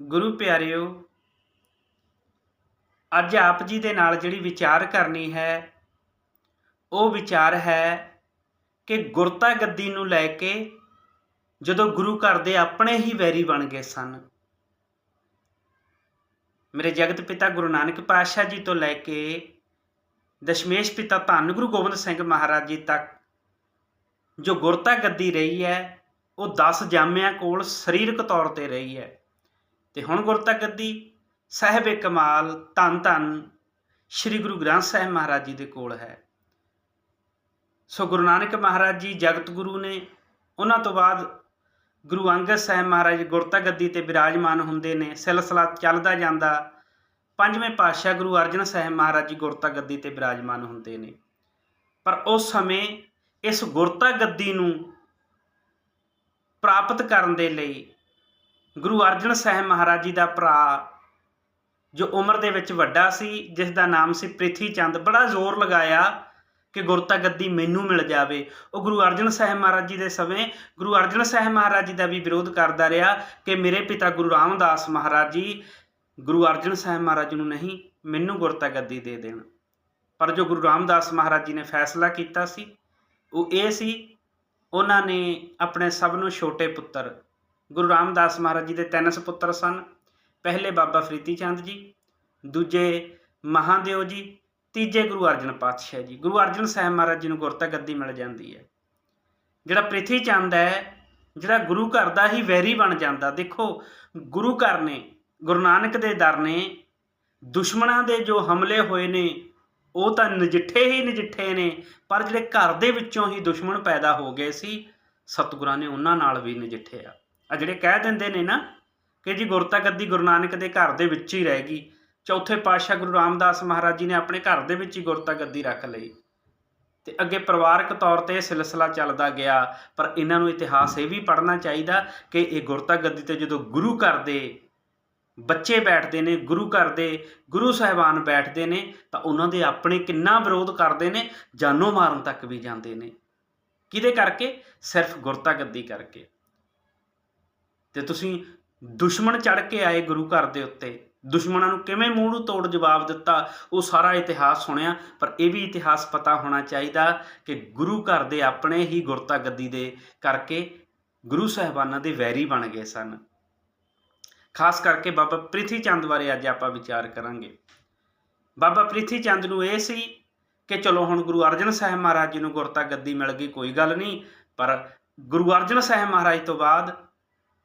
ਗੁਰੂ ਪਿਆਰਿਓ, ਅੱਜ ਆਪ ਜੀ ਦੇ ਨਾਲ ਜਿਹੜੀ ਵਿਚਾਰ ਕਰਨੀ ਹੈ, ਉਹ ਵਿਚਾਰ ਹੈ ਕਿ ਗੁਰਤਾ ਗੱਦੀ ਨੂੰ ਲੈ ਕੇ ਜਦੋਂ ਗੁਰੂ ਘਰ ਦੇ ਆਪਣੇ ਹੀ ਵੈਰੀ ਬਣ ਗਏ ਸਨ। ਮੇਰੇ ਜਗਤ ਪਿਤਾ ਗੁਰੂ ਨਾਨਕ ਪਾਤਸ਼ਾਹ ਜੀ ਤੋਂ ਲੈ ਕੇ ਦਸ਼ਮੇਸ਼ ਪਿਤਾ ਧੰਨ ਗੁਰੂ ਗੋਬਿੰਦ ਸਿੰਘ ਮਹਾਰਾਜ ਜੀ ਤੱਕ ਜੋ ਗੁਰਤਾ ਗੱਦੀ ਰਹੀ ਹੈ, ਉਹ 10 ਜਾਮਿਆਂ ਕੋਲ ਸਰੀਰਕ ਤੌਰ ਤੇ ਰਹੀ ਹੈ। ਤੇ ਹੁਣ ਗੁਰਤਾ ਗੱਦੀ ਸਾਹਿਬ ਕਮਾਲ ਧੰਨ ਧੰਨ ਸ੍ਰੀ ਗੁਰੂ ਗ੍ਰੰਥ ਸਾਹਿਬ ਮਹਾਰਾਜ ਜੀ ਦੇ ਕੋਲ ਹੈ। ਸੋ ਗੁਰੂ ਨਾਨਕ ਮਹਾਰਾਜ ਜੀ ਜਗਤ ਗੁਰੂ ਨੇ ਉਹਨਾਂ ਤੋਂ ਬਾਅਦ ਗੁਰੂ ਅੰਗਦ ਸਾਹਿਬ ਮਹਾਰਾਜ ਗੁਰਤਾ ਗੱਦੀ ਤੇ ਬਿਰਾਜਮਾਨ ਹੁੰਦੇ ਨੇ, ਸਿਲਸਿਲਾ ਚੱਲਦਾ ਜਾਂਦਾ, ਪੰਜਵੇਂ ਪਾਤਸ਼ਾਹ ਗੁਰੂ ਅਰਜਨ ਸਾਹਿਬ ਮਹਾਰਾਜ ਜੀ ਗੁਰਤਾ ਗੱਦੀ ਤੇ ਬਿਰਾਜਮਾਨ ਹੁੰਦੇ ਨੇ। ਪਰ ਉਸ ਸਮੇਂ ਇਸ ਗੁਰਤਾ ਗੱਦੀ ਨੂੰ ਪ੍ਰਾਪਤ ਕਰਨ ਦੇ ਲਈ ਗੁਰੂ ਅਰਜਨ ਸਾਹਿਬ ਮਹਾਰਾਜ ਜੀ ਦਾ ਭਰਾ, ਜੋ ਉਮਰ ਦੇ ਵਿੱਚ ਵੱਡਾ ਸੀ, ਜਿਸ ਦਾ ਨਾਮ ਸੀ ਪ੍ਰਿਥੀ ਚੰਦ, ਬੜਾ ਜ਼ੋਰ ਲਗਾਇਆ ਕਿ ਗੁਰਤਾ ਗੱਦੀ ਮੈਨੂੰ ਮਿਲ ਜਾਵੇ। ਉਹ ਗੁਰੂ ਅਰਜਨ ਸਾਹਿਬ ਮਹਾਰਾਜ ਜੀ ਦੇ ਸਮੇਂ, ਗੁਰੂ ਅਰਜਨ ਸਾਹਿਬ ਮਹਾਰਾਜ ਜੀ ਦਾ ਵੀ ਵਿਰੋਧ ਕਰਦਾ ਰਿਹਾ ਕਿ ਮੇਰੇ ਪਿਤਾ ਗੁਰੂ ਰਾਮਦਾਸ ਮਹਾਰਾਜ ਜੀ, ਗੁਰੂ ਅਰਜਨ ਸਾਹਿਬ ਮਹਾਰਾਜ ਨੂੰ ਨਹੀਂ, ਮੈਨੂੰ ਗੁਰਤਾ ਗੱਦੀ ਦੇ ਦੇਣ। ਪਰ ਜੋ ਗੁਰੂ ਰਾਮਦਾਸ ਮਹਾਰਾਜ ਜੀ ਨੇ ਫੈਸਲਾ ਕੀਤਾ ਸੀ, ਉਹ ਇਹ ਸੀ, ਉਹਨਾਂ ਨੇ ਆਪਣੇ ਸਭ ਨੂੰ ਛੋਟੇ ਪੁੱਤਰ ਗੁਰੂ ਰਾਮਦਾਸ ਮਹਾਰਾਜ ਜੀ ਦੇ ਤਿੰਨ ਸੁਪੁੱਤਰ ਸਨ। ਪਹਿਲੇ ਬਾਬਾ ਫਰੀਤੀ ਚੰਦ ਜੀ, ਦੂਜੇ ਮਹਾਦੇਵ ਜੀ, ਤੀਜੇ ਗੁਰੂ ਅਰਜਨ ਪਾਤਸ਼ਾਹ ਜੀ। ਗੁਰੂ ਅਰਜਨ ਸਾਹਿਬ ਮਹਾਰਾਜ ਜੀ ਨੂੰ ਗੁਰਤਾ ਗੱਦੀ ਮਿਲ ਜਾਂਦੀ ਹੈ। ਜਿਹੜਾ ਪ੍ਰਿਥੀ ਚੰਦ ਹੈ, ਜਿਹੜਾ ਗੁਰੂ ਘਰ ਦਾ ਹੀ ਵੈਰੀ ਬਣ ਜਾਂਦਾ। ਦੇਖੋ, ਗੁਰੂ ਘਰ ਨੇ, ਗੁਰੂ ਨਾਨਕ ਦੇ ਦਰ ਨੇ, ਦੁਸ਼ਮਣਾਂ ਦੇ ਜੋ ਹਮਲੇ ਹੋਏ ਨੇ, ਉਹ ਤਾਂ ਨਜਿੱਠੇ ਹੀ ਨਜਿੱਠੇ ਨੇ, ਪਰ ਜਿਹੜੇ ਘਰ ਦੇ ਵਿੱਚੋਂ ਹੀ ਦੁਸ਼ਮਣ ਪੈਦਾ ਹੋ ਗਏ ਸੀ, ਸਤਿਗੁਰਾਂ ਨੇ ਉਹਨਾਂ ਨਾਲ ਵੀ ਨਜਿੱਠਿਆ। ਆ ਜਿਹੜੇ ਕਹਿ ਦਿੰਦੇ ਨੇ ਨਾ ਕਿ ਜੀ ਗੁਰਤਾ ਗੱਦੀ ਗੁਰੂ ਨਾਨਕ ਦੇ ਘਰ ਦੇ ਵਿੱਚ ਹੀ ਰਹਿ ਗਈ, ਚੌਥੇ ਪਾਤਸ਼ਾਹ ਗੁਰੂ ਰਾਮਦਾਸ ਮਹਾਰਾਜ ਜੀ ਨੇ ਆਪਣੇ ਘਰ ਦੇ ਵਿੱਚ ਹੀ ਗੁਰਤਾ ਗੱਦੀ ਰੱਖ ਲਈ। ਤੇ ਅੱਗੇ ਪਰਿਵਾਰਕ ਤੌਰ ਤੇ ਇਹ ਸਿਲਸਿਲਾ ਚੱਲਦਾ ਗਿਆ, ਪਰ ਇਹਨਾਂ ਨੂੰ ਇਤਿਹਾਸ ਇਹ ਵੀ ਪੜ੍ਹਨਾ ਚਾਹੀਦਾ ਕਿ ਇਹ ਗੁਰਤਾ ਗੱਦੀ ਤੇ ਜਦੋਂ ਗੁਰੂ ਘਰ ਦੇ ਬੱਚੇ ਬੈਠਦੇ ਨੇ, ਗੁਰੂ ਘਰ ਦੇ ਗੁਰੂ ਸਾਹਿਬਾਨ ਬੈਠਦੇ ਨੇ, ਤਾਂ ਉਹਨਾਂ ਦੇ ਆਪਣੇ ਕਿੰਨਾ ਵਿਰੋਧ ਕਰਦੇ ਨੇ, ਜਾਨੋਂ ਮਾਰਨ ਤੱਕ ਵੀ ਜਾਂਦੇ ਨੇ। ਕਿਹਦੇ ਕਰਕੇ? ਸਿਰਫ ਗੁਰਤਾ ਗੱਦੀ ਕਰਕੇ। ਤੇ ਤੁਸੀਂ ਦੁਸ਼ਮਣ ਚੜ ਕੇ ਆਏ ਗੁਰੂ ਘਰ ਦੇ ਉੱਤੇ। ਦੁਸ਼ਮਣਾਂ ਨੂੰ ਕਿਵੇਂ ਮੂੰਹ ਨੂੰ ਤੋੜ ਜਵਾਬ ਦਿੱਤਾ, ਉਹ ਸਾਰਾ ਇਤਿਹਾਸ ਸੁਣਿਆ, ਪਰ ਇਹ ਵੀ ਇਤਿਹਾਸ ਪਤਾ ਹੋਣਾ ਚਾਹੀਦਾ ਕਿ ਗੁਰੂ ਘਰ ਦੇ ਆਪਣੇ ਹੀ ਗੁਰਤਾ ਗੱਦੀ ਦੇ ਕਰਕੇ ਗੁਰੂ ਸਾਹਿਬਾਨਾਂ ਦੇ ਵੈਰੀ ਬਣ ਗਏ ਸਨ। ਖਾਸ ਕਰਕੇ ਬਾਬਾ ਪ੍ਰਿਥੀ ਚੰਦ ਬਾਰੇ ਅੱਜ ਆਪਾਂ ਵਿਚਾਰ ਕਰਾਂਗੇ। ਬਾਬਾ ਪ੍ਰਿਥੀ ਚੰਦ ਨੂੰ ਇਹ ਸੀ ਕਿ ਚਲੋ ਹੁਣ ਗੁਰੂ ਅਰਜਨ ਸਾਹਿਬ ਮਹਾਰਾਜ ਜੀ ਨੂੰ ਗੁਰਤਾ ਗੱਦੀ ਮਿਲ ਗਈ, ਕੋਈ ਗੱਲ ਨਹੀਂ, ਪਰ ਗੁਰੂ ਅਰਜਨ ਸਾਹਿਬ ਮਹਾਰਾਜ ਤੋਂ ਬਾਅਦ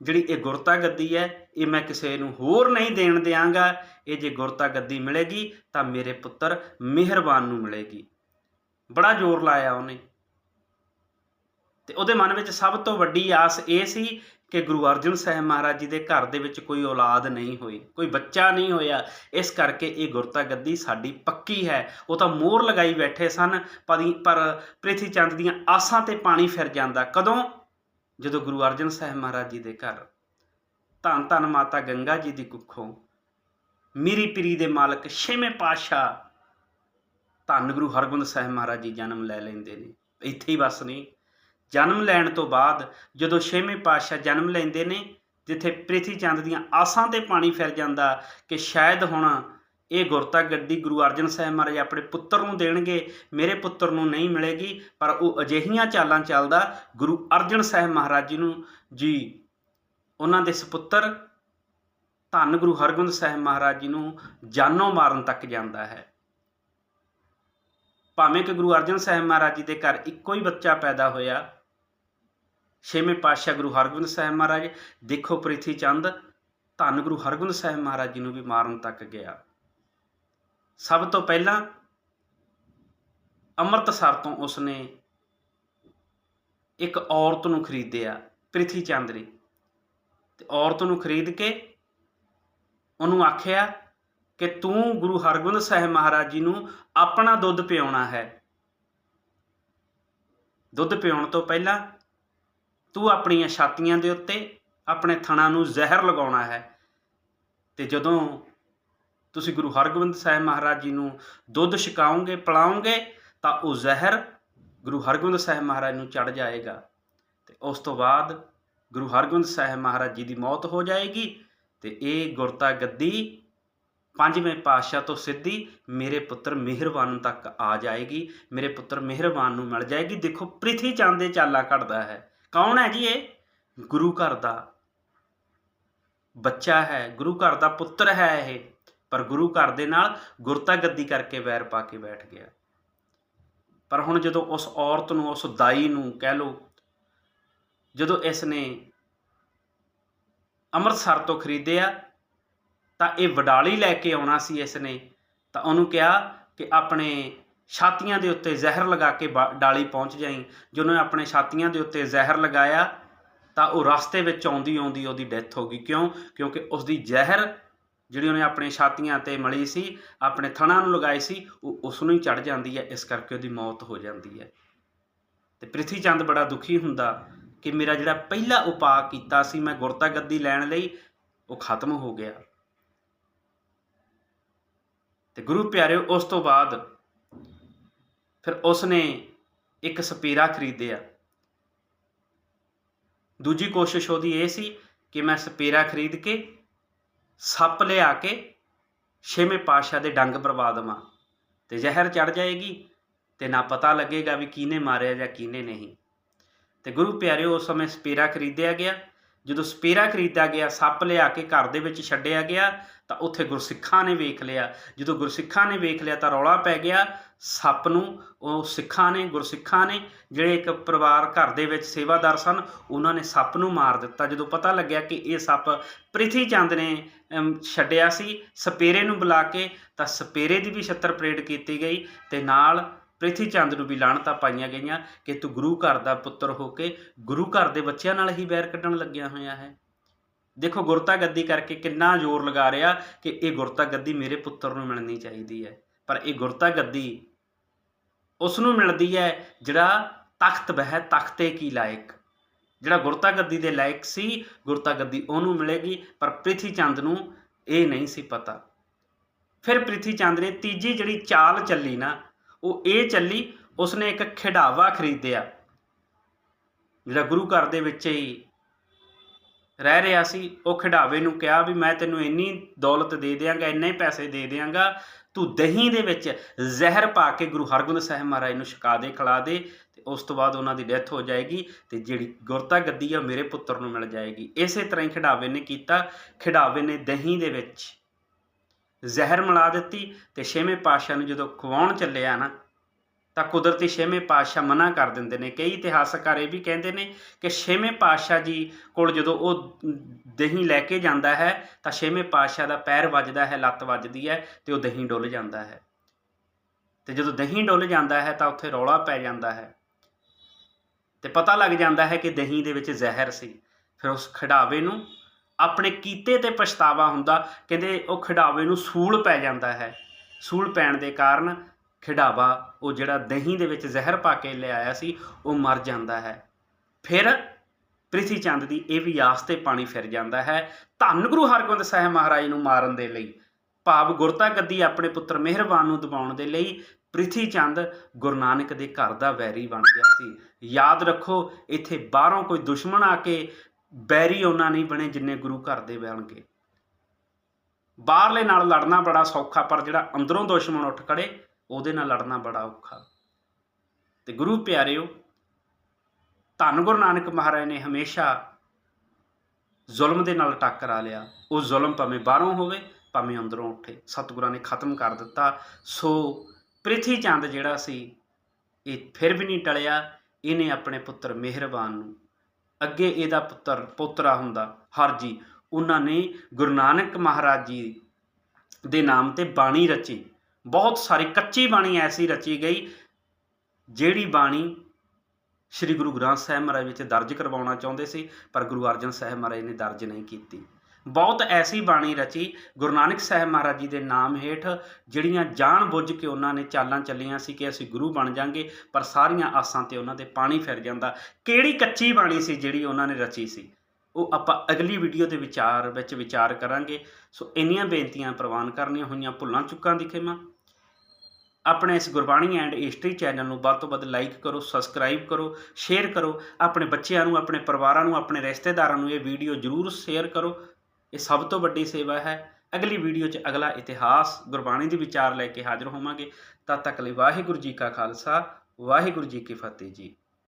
ਜਿਹੜੀ ਇਹ ਗੁਰਤਾ ਗੱਦੀ ਹੈ, ਇਹ ਮੈਂ ਕਿਸੇ ਨੂੰ ਹੋਰ ਨਹੀਂ ਦੇਣ ਦਿਆਂਗਾ। ਇਹ ਜੇ ਗੁਰਤਾ ਗੱਦੀ ਮਿਲੇਗੀ, ਤਾਂ ਮੇਰੇ ਪੁੱਤਰ ਮਿਹਰਬਾਨ ਨੂੰ ਮਿਲੇਗੀ। ਬੜਾ ਜ਼ੋਰ ਲਾਇਆ ਉਹਨੇ। ਤੇ ਉਹਦੇ ਮਨ ਵਿੱਚ ਸਭ ਤੋਂ ਵੱਡੀ ਆਸ ਇਹ ਸੀ ਕਿ ਗੁਰੂ ਅਰਜਨ ਸਾਹਿਬ ਮਹਾਰਾਜ ਜੀ ਦੇ ਘਰ ਦੇ ਵਿੱਚ ਕੋਈ ਔਲਾਦ ਨਹੀਂ ਹੋਈ, ਕੋਈ ਬੱਚਾ ਨਹੀਂ ਹੋਇਆ। ਇਸ ਕਰਕੇ ਇਹ ਗੁਰਤਾ ਗੱਦੀ ਸਾਡੀ ਪੱਕੀ ਹੈ। ਉਹ ਤਾਂ ਮੋਹਰ ਲਗਾਈ ਬੈਠੇ ਸਨ, ਪਰ ਪਰ ਪ੍ਰਿਥੀ ਚੰਦ ਦੀਆਂ ਆਸਾਂ ਤੇ ਪਾਣੀ ਫਿਰ ਜਾਂਦਾ। ਕਦੋਂ? ਜਦੋਂ ਗੁਰੂ ਅਰਜਨ ਸਾਹਿਬ ਮਹਾਰਾਜ ਜੀ ਦੇ ਘਰ ਧੰਨ ਧੰਨ ਮਾਤਾ ਗੰਗਾ ਜੀ ਦੀ ਕੁੱਖੋਂ ਮੀਰੀ ਪੀਰੀ ਦੇ ਮਾਲਕ ਛੇਵੇਂ ਪਾਤਸ਼ਾਹ ਧੰਨ ਗੁਰੂ ਹਰਗੋਬਿੰਦ ਸਾਹਿਬ ਮਹਾਰਾਜ ਜੀ ਜਨਮ ਲੈ ਲੈਂਦੇ ਨੇ। ਇੱਥੇ ਹੀ ਬਸ ਨਹੀਂ ਜਨਮ ਲੈਣ ਤੋਂ ਬਾਅਦ ਜਦੋਂ ਛੇਵੇਂ ਪਾਤਸ਼ਾਹ ਜਨਮ ਲੈਂਦੇ ਨੇ, ਜਿੱਥੇ ਪ੍ਰਿਥੀ ਚੰਦ ਦੀਆਂ ਆਸਾਂ ਤੇ ਪਾਣੀ ਫਿਰ ਜਾਂਦਾ, ਕਿ ਸ਼ਾਇਦ ਹੁਣ ਇਹ ਗੁਰਤਾ ਗੱਡੀ ਗੁਰੂ ਅਰਜਨ ਸਾਹਿਬ ਮਹਾਰਾਜ ਆਪਣੇ ਪੁੱਤਰ ਨੂੰ ਦੇਣਗੇ, ਮੇਰੇ ਪੁੱਤਰ ਨੂੰ ਨਹੀਂ ਮਿਲੇਗੀ, ਪਰ ਉਹ ਅਜਿਹੀਆਂ ਚਾਲਾਂ ਚੱਲਦਾ, ਗੁਰੂ ਅਰਜਨ ਸਾਹਿਬ ਮਹਾਰਾਜ ਜੀ ਨੂੰ, ਜੀ, ਉਹਨਾਂ ਦੇ ਸੁਪੁੱਤਰ ਧੰਨ ਗੁਰੂ ਹਰਗੋਬਿੰਦ ਸਾਹਿਬ ਮਹਾਰਾਜ ਜੀ ਨੂੰ ਜਾਨੋਂ ਮਾਰਨ ਤੱਕ ਜਾਂਦਾ ਹੈ। ਭਾਵੇਂ ਕਿ ਗੁਰੂ ਅਰਜਨ ਸਾਹਿਬ ਮਹਾਰਾਜ ਜੀ ਦੇ ਘਰ ਇੱਕੋ ਹੀ ਬੱਚਾ ਪੈਦਾ ਹੋਇਆ, ਛੇਵੇਂ ਪਾਤਸ਼ਾਹ ਗੁਰੂ ਹਰਗੋਬਿੰਦ ਸਾਹਿਬ ਮਹਾਰਾਜ, ਦੇਖੋ ਪ੍ਰਿਥੀ ਚੰਦ, ਧੰਨ ਗੁਰੂ ਹਰਗੋਬਿੰਦ ਸਾਹਿਬ ਮਹਾਰਾਜ ਜੀ ਨੂੰ ਵੀ ਮਾਰਨ ਤੱਕ ਗਿਆ। ਸਭ ਤੋਂ ਪਹਿਲਾਂ ਅੰਮ੍ਰਿਤਸਰ ਤੋਂ ਉਸਨੇ ਇੱਕ ਔਰਤ ਨੂੰ ਖਰੀਦਿਆ, ਪ੍ਰਿਥੀ ਚੰਦ ਨੇ ਤੇ ਔਰਤ ਨੂੰ ਖਰੀਦ ਕੇ ਉਹਨੂੰ ਆਖਿਆ ਕਿ ਤੂੰ ਗੁਰੂ ਹਰਗੋਬਿੰਦ ਸਾਹਿਬ ਮਹਾਰਾਜ ਜੀ ਨੂੰ ਆਪਣਾ ਦੁੱਧ ਪਿਆਉਣਾ ਹੈ। ਦੁੱਧ ਪਿਆਉਣ ਤੋਂ ਪਹਿਲਾਂ ਤੂੰ ਆਪਣੀਆਂ ਛਾਤੀਆਂ ਦੇ ਉੱਤੇ ਆਪਣੇ ਥਣਾ ਨੂੰ ਜ਼ਹਿਰ ਲਗਾਉਣਾ ਹੈ। ਤੇ ਜਦੋਂ ਤੁਸੀਂ ਗੁਰੂ ਹਰਗੋਬਿੰਦ ਸਾਹਿਬ ਮਹਾਰਾਜ ਜੀ ਨੂੰ ਦੁੱਧ ਛਕਾਓਗੇ, ਪਿਲਾਓਗੇ, ਤਾਂ ਉਹ ਜ਼ਹਿਰ ਗੁਰੂ ਹਰਗੋਬਿੰਦ ਸਾਹਿਬ ਮਹਾਰਾਜ ਨੂੰ ਚੜ ਜਾਏਗਾ। ਤੇ ਉਸ ਤੋਂ ਬਾਅਦ ਗੁਰੂ ਹਰਗੋਬਿੰਦ ਸਾਹਿਬ ਮਹਾਰਾਜ ਜੀ ਦੀ ਮੌਤ ਹੋ ਜਾਏਗੀ ਤੇ ਇਹ ਗੁਰਤਾ ਗੱਦੀ ਪੰਜਵੇਂ ਪਾਤਸ਼ਾਹ ਤੋਂ ਸਿੱਧੀ ਮੇਰੇ ਪੁੱਤਰ ਮਿਹਰਬਾਨ ਤੱਕ ਆ ਜਾਏਗੀ, ਮੇਰੇ ਪੁੱਤਰ ਮਿਹਰਬਾਨ ਨੂੰ ਮਿਲ ਜਾਏਗੀ। ਦੇਖੋ ਪ੍ਰਿਥੀ ਚੰਦ ਦੇ ਚਾਲਾ ਕੱਢਦਾ ਹੈ। ਕੌਣ ਹੈ ਜੀ ਇਹ? ਗੁਰੂ ਘਰ ਦਾ ਬੱਚਾ ਹੈ, ਗੁਰੂ ਘਰ ਦਾ ਪੁੱਤਰ ਹੈ ਇਹ। ਪਰ ਗੁਰੂ ਘਰ ਦੇ ਨਾਲ ਗੁਰਤਾ ਗੱਦੀ ਕਰਕੇ ਵੈਰ ਪਾ ਕੇ ਬੈਠ ਗਿਆ। ਪਰ ਹੁਣ ਜਦੋਂ ਉਸ ਔਰਤ ਨੂੰ, ਉਸ ਦਾਈ ਨੂੰ ਕਹਿ ਲੋ ਜਦੋਂ ਇਸ ਨੇ ਅੰਮ੍ਰਿਤਸਰ ਤੋਂ ਖਰੀਦਿਆ, ਤਾਂ ਇਹ ਵਡਾਲੀ ਲੈ ਕੇ ਆਉਣਾ ਸੀ ਇਸ ਨੇ, ਤਾਂ ਉਹਨੂੰ ਕਿਹਾ ਕਿ ਆਪਣੇ ਛਾਤੀਆਂ ਦੇ ਉੱਤੇ ਜ਼ਹਿਰ ਲਗਾ ਕੇ ਬਾ- ਡਾਲੀ ਪਹੁੰਚ ਜਾਈ। ਜਦੋਂ ਉਹਨੇ ਆਪਣੇ ਛਾਤੀਆਂ ਦੇ ਉੱਤੇ ਜ਼ਹਿਰ ਲਗਾਇਆ, ਤਾਂ ਉਹ ਰਸਤੇ ਵਿੱਚ ਆਉਂਦੀ ਆਉਂਦੀ ਉਹਦੀ ਡੈਥ ਹੋ ਗਈ। ਕਿਉਂ? ਕਿਉਂਕਿ ਉਸ ਦੀ ਜ਼ਹਿਰ ਜਿਹੜੀ ਉਹਨੇ ਆਪਣੇ ਛਾਤੀਆਂ ਤੇ ਮਲੀ ਸੀ, ਆਪਣੇ ਥਣਾਂ ਨੂੰ ਲਗਾਈ ਸੀ, ਉਹ ਉਸ ਨੂੰ ਹੀ ਚੜ ਜਾਂਦੀ ਹੈ, ਇਸ ਕਰਕੇ ਉਹਦੀ ਮੌਤ ਹੋ ਜਾਂਦੀ ਹੈ। ਤੇ ਪ੍ਰਿਥੀ ਚੰਦ ਬੜਾ ਦੁਖੀ ਹੁੰਦਾ ਕਿ ਮੇਰਾ ਜਿਹੜਾ ਪਹਿਲਾ ਉਪਾਅ ਕੀਤਾ ਸੀ, ਮੈਂ ਗੁਰਤਾ ਗੱਦੀ ਲੈਣ ਲਈ, ਉਹ ਖਤਮ ਹੋ ਗਿਆ। ਤੇ ਗੁਰੂ ਪਿਆਰਿਓ, ਉਸ ਤੋਂ ਬਾਅਦ ਫਿਰ ਉਸ ਨੇ ਇੱਕ ਸਪੀਰਾ ਖਰੀਦਿਆ। ਦੂਜੀ ਕੋਸ਼ਿਸ਼ ਉਹਦੀ ਇਹ ਸੀ ਕਿ ਮੈਂ ਸਪੀਰਾ ਖਰੀਦ ਕੇ ਸੱਪ ਲਿਆ ਕੇ ਛੇਵੇਂ ਪਾਤਸ਼ਾਹ ਦੇ ਡੰਗ ਪਰਵਾ ਦੇਵਾਂ ਤੇ ਜ਼ਹਿਰ ਚੜ ਜਾਏਗੀ ਤੇ ਨਾ ਪਤਾ ਲੱਗੇਗਾ ਵੀ ਕਿਹਨੇ ਮਾਰਿਆ ਜਾਂ ਕਿਹਨੇ ਨਹੀਂ। ਤੇ ਗੁਰੂ ਪਿਆਰਿਓ, ਉਸ ਸਮੇਂ ਸਪੀਰਾ ਖਰੀਦਿਆ ਗਿਆ। ਜਦੋਂ ਸਪੀਰਾ ਖਰੀਦਿਆ ਗਿਆ, ਸੱਪ ਲਿਆ ਕੇ ਘਰ ਦੇ ਵਿੱਚ ਛੱਡਿਆ ਗਿਆ ਤਾਂ ਉੱਥੇ ਗੁਰਸਿੱਖਾਂ ਨੇ ਵੇਖ ਲਿਆ। ਜਦੋਂ ਗੁਰਸਿੱਖਾਂ ਨੇ ਵੇਖ ਲਿਆ ਤਾਂ ਰੌਲਾ ਪੈ ਗਿਆ। ਸੱਪ ਨੂੰ, ਉਹ ਸਿੱਖਾਂ ਨੇ, ਗੁਰਸਿੱਖਾਂ ਨੇ, ਜਿਹੜੇ ਇੱਕ ਪਰਿਵਾਰ ਘਰ ਦੇ ਵਿੱਚ ਸੇਵਾਦਾਰ ਸਨ, ਉਹਨਾਂ ਨੇ ਸੱਪ ਨੂੰ ਮਾਰ ਦਿੱਤਾ। ਜਦੋਂ ਪਤਾ ਲੱਗਿਆ ਕਿ ਇਹ ਸੱਪ ਪ੍ਰਿਥੀ ਚੰਦ ਨੇ ਛੱਡਿਆ ਸੀ, ਸਪੇਰੇ ਨੂੰ ਬੁਲਾ ਕੇ, ਤਾਂ ਸਪੇਰੇ ਦੀ ਵੀ ਛੱਤਰ ਪਰੇਡ ਕੀਤੀ ਗਈ ਤੇ ਨਾਲ ਪ੍ਰਿਥੀ ਚੰਦ ਨੂੰ ਵੀ ਲਾਣਤਾਂ ਪਾਈਆਂ ਗਈਆਂ ਕਿ ਤੂੰ ਗੁਰੂ ਘਰ ਦਾ ਪੁੱਤਰ ਹੋ ਕੇ ਗੁਰੂ ਘਰ ਦੇ ਬੱਚਿਆਂ ਨਾਲ ਹੀ ਵੈਰ ਕੱਢਣ ਲੱਗਿਆ ਹੋਇਆ ਹੈ। ਦੇਖੋ ਗੁਰਤਾ ਗੱਦੀ ਕਰਕੇ ਕਿੰਨਾ ਜ਼ੋਰ ਲਗਾ ਰਿਹਾ ਕਿ ਇਹ ਗੁਰਤਾ ਗੱਦੀ ਮੇਰੇ ਪੁੱਤਰ ਨੂੰ ਮਿਲਣੀ ਚਾਹੀਦੀ ਹੈ। ਪਰ ਇਹ ਗੁਰਤਾ ਗੱਦੀ ਉਸ ਨੂੰ ਮਿਲਦੀ ਹੈ ਜਿਹੜਾ ਤਖਤ ਬਹਿ ਤਖਤੇ ਕੀ ਲਾਇਕ। ਜਿਹੜਾ ਗੁਰਤਾ ਗੱਦੀ ਦੇ ਲਾਇਕ ਸੀ ਗੁਰਤਾ ਗੱਦੀ ਉਹਨੂੰ ਮਿਲੇਗੀ, ਪਰ ਪ੍ਰਿਥੀ ਚੰਦ ਨੂੰ ਇਹ ਨਹੀਂ ਸੀ ਪਤਾ। ਫਿਰ ਪ੍ਰਿਥੀ ਚੰਦ ਨੇ ਤੀਜੀ ਜਿਹੜੀ ਚਾਲ ਚੱਲੀ ਨਾ, ਉਹ ਇਹ ਚੱਲੀ, ਉਸਨੇ ਇੱਕ ਖਿਡਾਵਾ ਖਰੀਦਿਆ। ਜਿਹੜਾ ਗੁਰੂ ਘਰ ਦੇ ਵਿੱਚ ਹੀ ਰਹਿ ਰਿਹਾ ਸੀ, ਉਹ ਖਿਡਾਵੇ ਨੂੰ ਕਿਹਾ ਵੀ ਮੈਂ ਤੈਨੂੰ ਇੰਨੀ ਦੌਲਤ ਦੇ ਦਿਆਂਗਾ, ਇੰਨੇ ਪੈਸੇ ਦੇ ਦਿਆਂਗਾ, ਤੂੰ ਦਹੀਂ ਦੇ ਵਿੱਚ ਜ਼ਹਿਰ ਪਾ ਕੇ ਗੁਰੂ ਹਰਗੋਬਿੰਦ ਸਾਹਿਬ ਮਹਾਰਾਜ ਨੂੰ ਛਕਾ ਦੇ, ਖਿਲਾ ਦੇ ਤੇ ਉਸ ਤੋਂ ਬਾਅਦ ਉਹਨਾਂ ਦੀ ਡੈਥ ਹੋ ਜਾਏਗੀ ਤੇ ਜਿਹੜੀ ਗੁਰਤਾ ਗੱਦੀ ਆ ਉਹ ਮੇਰੇ ਪੁੱਤਰ ਨੂੰ ਮਿਲ ਜਾਏਗੀ। ਇਸੇ ਤਰ੍ਹਾਂ ਹੀ ਖਿਡਾਵੇ ਨੇ ਕੀਤਾ, ਖਿਡਾਵੇ ਨੇ ਦਹੀਂ ਦੇ ਵਿੱਚ ਜ਼ਹਿਰ ਮਿਲਾ ਦਿੱਤੀ ਤੇ ਛੇਵੇਂ ਪਾਤਸ਼ਾਹ ਨੂੰ ਜਦੋਂ ਖਵਾਉਣ ਚੱਲਿਆ ਨਾ ਤਾਂ ਕੁਦਰਤੀ ਛੇਵੇਂ ਪਾਤਸ਼ਾਹ ਮਨਾ ਕਰ ਦਿੰਦੇ ਨੇ। ਕਈ ਇਤਿਹਾਸਕਾਰ ਇਹ ਵੀ ਕਹਿੰਦੇ ਨੇ ਕਿ ਛੇਵੇਂ ਪਾਤਸ਼ਾਹ ਜੀ ਕੋਲ ਜਦੋਂ ਉਹ ਦਹੀਂ ਲੈ ਕੇ ਜਾਂਦਾ ਹੈ, ਤਾਂ ਛੇਵੇਂ ਪਾਤਸ਼ਾਹ ਦਾ ਪੈਰ ਵੱਜਦਾ ਹੈ, ਲੱਤ ਵੱਜਦੀ ਹੈ ਤੇ ਉਹ ਦਹੀਂ ਡੁੱਲ ਜਾਂਦਾ ਹੈ। ਤੇ ਜਦੋਂ ਦਹੀਂ ਡੁੱਲ ਜਾਂਦਾ ਹੈ, ਤਾਂ ਉੱਥੇ ਰੌਲਾ ਪੈ ਜਾਂਦਾ ਹੈ। ਤੇ ਪਤਾ ਲੱਗ ਜਾਂਦਾ ਹੈ ਕਿ ਦਹੀਂ ਦੇ ਵਿੱਚ ਜ਼ਹਿਰ ਸੀ। ਫਿਰ ਉਸ ਖਿਡਾਵੇ ਨੂੰ ਆਪਣੇ ਕੀਤੇ ਤੇ ਪਛਤਾਵਾ ਹੁੰਦਾ, ਕਹਿੰਦੇ ਉਹ ਖਿਡਾਵੇ ਨੂੰ ਸੂਲ ਪੈ ਜਾਂਦਾ ਹੈ। ਸੂਲ ਪੈਣ ਦੇ ਕਾਰਨ ਖਿਡਾਵਾ, ਉਹ ਜਿਹੜਾ ਦਹੀਂ ਦੇ ਵਿੱਚ ਜ਼ਹਿਰ ਪਾ ਕੇ ਲਿਆਇਆ ਸੀ, ਉਹ ਮਰ ਜਾਂਦਾ ਹੈ। ਫਿਰ ਪ੍ਰਿਥੀ ਚੰਦ ਦੀ ਇਹ ਵੀ ਆਸ ਤੇ ਪਾਣੀ ਫਿਰ ਜਾਂਦਾ ਹੈ। ਧੰਨ ਗੁਰੂ ਹਰਗੋਬਿੰਦ ਸਾਹਿਬ ਮਹਾਰਾਜ ਨੂੰ ਮਾਰਨ ਦੇ ਲਈ, ਭਾਵ ਗੁਰਤਾ ਗੱਦੀ ਆਪਣੇ ਪੁੱਤਰ ਮਿਹਰਬਾਨ ਨੂੰ ਦਬਾਉਣ ਦੇ ਲਈ ਪ੍ਰਿਥੀ ਚੰਦ ਗੁਰੂ ਨਾਨਕ ਦੇ ਘਰ ਦਾ ਵੈਰੀ ਬਣ ਗਿਆ ਸੀ। ਯਾਦ ਰੱਖੋ, ਇੱਥੇ ਬਾਹਰੋਂ ਕੋਈ ਦੁਸ਼ਮਣ ਆ ਕੇ ਬੈਰੀ ਉਹਨਾਂ ਨਹੀਂ ਬਣੇ ਜਿੰਨੇ ਗੁਰੂ ਘਰ ਦੇ ਬਣਗੇ। ਬਾਹਰਲੇ ਨਾਲ ਲੜਨਾ ਬੜਾ ਸੌਖਾ, ਪਰ ਜਿਹੜਾ ਅੰਦਰੋਂ ਦੁਸ਼ਮਣ ਉੱਠ ਖੜੇ ਉਹਦੇ ਨਾਲ ਲੜਨਾ ਬੜਾ ਔਖਾ। ਤੇ ਗੁਰੂ ਪਿਆਰਿਓ, ਧੰਨ ਗੁਰੂ ਨਾਨਕ ਮਹਾਰਾਜ ਨੇ ਹਮੇਸ਼ਾ ਜ਼ੁਲਮ ਦੇ ਨਾਲ ਟੱਕਰਾ ਲਿਆ। ਉਹ ਜ਼ੁਲਮ ਭਾਵੇਂ ਬਾਹਰੋਂ ਹੋਵੇ, ਭਾਵੇਂ ਅੰਦਰੋਂ ਉੱਠੇ। ਸਤਿਗੁਰਾਂ ਨੇ ਖਤਮ ਕਰ ਦਿੱਤਾ। ਸੋ ਪ੍ਰਿਥੀ ਚੰਦ ਜਿਹੜਾ ਸੀ, ਇਹ ਫਿਰ ਵੀ ਨਹੀਂ ਟਲਿਆ। ਇਹਨੇ ਆਪਣੇ ਪੁੱਤਰ ਮਿਹਰਬਾਨ ਨੂੰ, ਅੱਗੇ ਇਹਦਾ ਪੁੱਤਰ, ਪੋਤਰਾ ਹੁੰਦਾ, ਹਰਜੀ, ਉਹਨਾਂ ਨੇ ਗੁਰੂ ਨਾਨਕ ਮਹਾਰਾਜ ਜੀ ਦੇ ਨਾਮ ਤੇ ਬਾਣੀ ਰਚੀ। ਬਹੁਤ ਸਾਰੀ ਕੱਚੀ ਬਾਣੀ ਐਸੀ ਰਚੀ ਗਈ, ਜਿਹੜੀ ਬਾਣੀ ਸ੍ਰੀ ਗੁਰੂ ਗ੍ਰੰਥ ਸਾਹਿਬ ਮਹਾਰਾਜ ਵਿੱਚ ਦਰਜ ਕਰਵਾਉਣਾ ਚਾਹੁੰਦੇ ਸੀ, ਪਰ ਗੁਰੂ ਅਰਜਨ ਸਾਹਿਬ ਮਹਾਰਾਜ ਨੇ ਦਰਜ ਨਹੀਂ ਕੀਤੀ। ਬਹੁਤ ਐਸੀ ਬਾਣੀ ਰਚੀ, ਗੁਰੂ ਨਾਨਕ ਸਾਹਿਬ ਮਹਾਰਾਜ ਜੀ ਦੇ ਨਾਮ ਹੇਠ, ਜਿਹੜੀਆਂ ਜਾਣ ਬੁੱਝ ਕੇ ਉਹਨਾਂ ਨੇ ਚਾਲਾਂ ਚੱਲੀਆਂ ਸੀ ਕਿ ਅਸੀਂ ਗੁਰੂ ਬਣ ਜਾਾਂਗੇ, ਪਰ ਸਾਰੀਆਂ ਆਸਾਂ ਤੇ ਉਹਨਾਂ ਦੇ ਪਾਣੀ ਫਿਰ ਜਾਂਦਾ। ਕਿਹੜੀ ਕੱਚੀ ਬਾਣੀ ਸੀ ਜਿਹੜੀ ਉਹਨਾਂ ਨੇ ਰਚੀ ਸੀ? ਉਹ ਆਪਾਂ ਅਗਲੀ ਵੀਡੀਓ ਦੇ ਵਿਚਾਰ ਵਿੱਚ ਵਿਚਾਰ ਕਰਾਂਗੇ। ਸੋ ਇੰਨੀਆਂ ਬੇਨਤੀਆਂ ਪ੍ਰਵਾਨ ਕਰਨੀਆਂ ਹੋਈਆਂ, ਭੁੱਲਾਂ ਚੁੱਕਾਂ ਦੀ ਖਿਮਾ। ਆਪਣੇ ਇਸ ਗੁਰਬਾਣੀ ਐਂਡ ਹਿਸਟਰੀ ਚੈਨਲ ਨੂੰ ਵੱਧ ਤੋਂ ਵੱਧ ਲਾਈਕ ਕਰੋ ਸਬਸਕ੍ਰਾਈਬ ਕਰੋ ਸ਼ੇਅਰ ਕਰੋ। ਆਪਣੇ ਬੱਚਿਆਂ ਨੂੰ, ਆਪਣੇ ਪਰਿਵਾਰਾਂ ਨੂੰ, ਆਪਣੇ ਰਿਸ਼ਤੇਦਾਰਾਂ ਨੂੰ ਇਹ ਵੀਡੀਓ ਜ਼ਰੂਰ ਸ਼ੇਅਰ ਕਰੋ। ਇਹ ਸਭ ਤੋਂ ਵੱਡੀ ਸੇਵਾ ਹੈ। ਅਗਲੀ ਵੀਡੀਓ 'ਚ ਅਗਲਾ ਇਤਿਹਾਸ, ਗੁਰਬਾਣੀ ਦੇ ਵਿਚਾਰ ਲੈ ਕੇ ਹਾਜ਼ਰ ਹੋਵਾਂਗੇ। ਤਦ ਤੱਕ ਲਈ ਵਾਹਿਗੁਰੂ ਜੀ ਕਾ ਖਾਲਸਾ, ਵਾਹਿਗੁਰੂ ਜੀ ਕੀ ਫਤਿਹ ਜੀ।